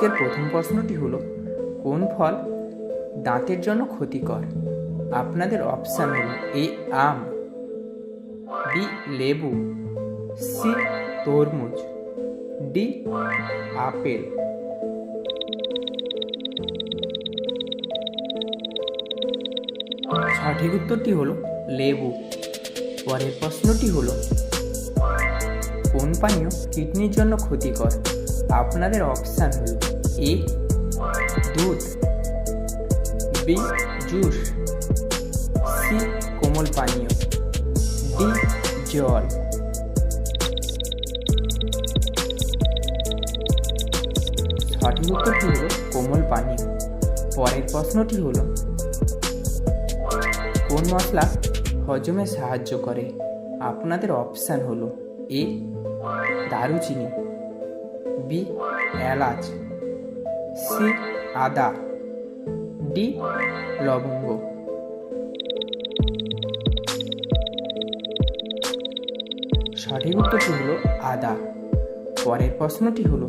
আজকের প্রথম প্রশ্নটি হলো, কোন ফল দাঁতের জন্য ক্ষতিকর? আপনাদের অপশান হলো এ আম, বি লেবু, সি তরমুজ, ডি আপেল। সঠিক উত্তরটি হলো লেবু। পরের প্রশ্নটি হলো, কোন পানীয় কিডনির জন্য ক্ষতিকর? আপনাদের অপশান হল এ দুধ বি জুস সি কোমল পানীয় ডি জল। সঠিক উত্তরটি হল কোমল পানীয়। পরের প্রশ্নটি হলো, কোন মশলা হজমে সাহায্য করে? আপনাদের অপশান হলো এ দারুচিনি বি, এলাচ, সি, আদা, ডি, লবঙ্গ। সঠিক উত্তরটি হলো আদা। পরের প্রশ্নটি হলো,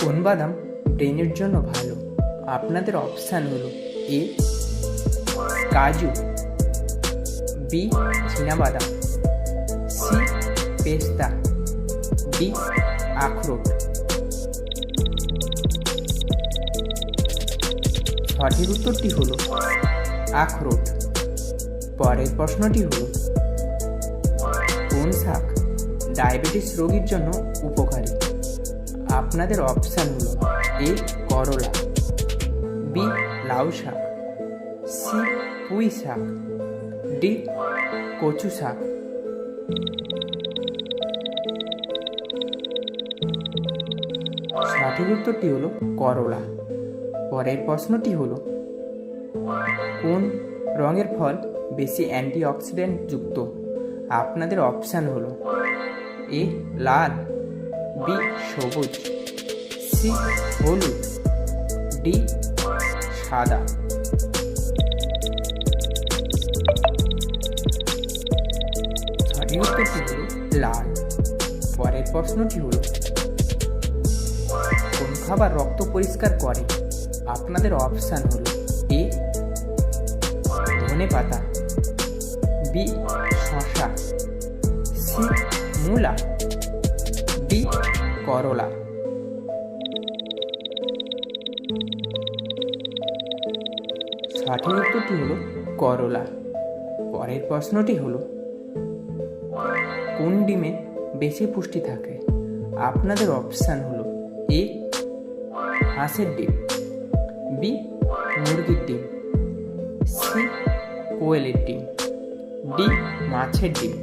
কোন বাদাম ব্রেনের জন্য ভালো? আপনাদের অপশান হলো এ, কাজু, বি বাদাম সি, পেস্তা। ডি আখরোট। সঠিক উত্তরটি হল আখরোট। পরের প্রশ্নটি হল, কোন শাক ডায়াবেটিস রোগীর জন্য উপকারী? আপনাদের অপশান হলো এ, করলা, বি, লাউ শাক, সি, পুঁই শাক, ডি, কচু শাক। সঠিক উত্তরটি হলো করলা। পরের প্রশ্নটি হলো, কোন রঙের ফল বেশি অ্যান্টিঅক্সিডেন্ট যুক্ত? আপনাদের অপশান হলো, এ, লাল, বি, সবুজ, সি, হলুদ, ডি, সাদা। সঠিক উত্তরটি হল লাল। পরের প্রশ্নটি হল খাবার রক্ত পরিষ্কার করে। আপনাদের অপশান হল এ, ধনে পাতা, বি শশা সি, মূলা, ডি, করলা। সঠিক উত্তরটি হল করলা। পরের প্রশ্নটি হল, কোন ডিমে বেশি পুষ্টি থাকে? আপনাদের অপশান হলো হাঁসের ডিম, বি, মুরগির ডিম, সি, কোয়েলের ডিম, ডি, মাছের ডিম।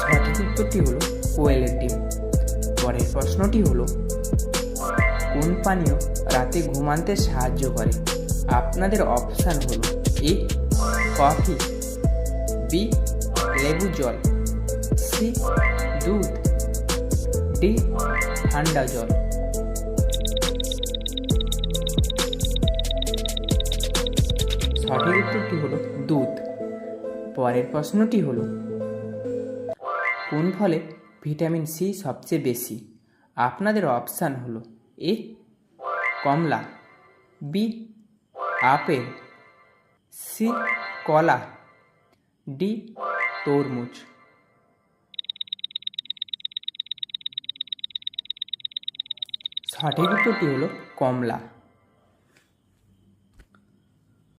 সঠিক উত্তরটি হলো কোয়েলের ডিম। পরের প্রশ্নটি হলো, কোন পানীয় রাতে ঘুমাতে সাহায্য করে? আপনাদের অপশান হলো এ, কফি, বি, লেবু জল, সি দুধ ডি, ঠান্ডা জল। সঠিক উত্তরটি হলো দুধ। পরের প্রশ্নটি হলো, কোন ফলে ভিটামিন সি সবচেয়ে বেশি? আপনাদের অপশান হলো এ, কমলা, বি, আপেল, সি, কলা, ডি, তরমুজ। সঠিক উত্তরটি হলো কমলা।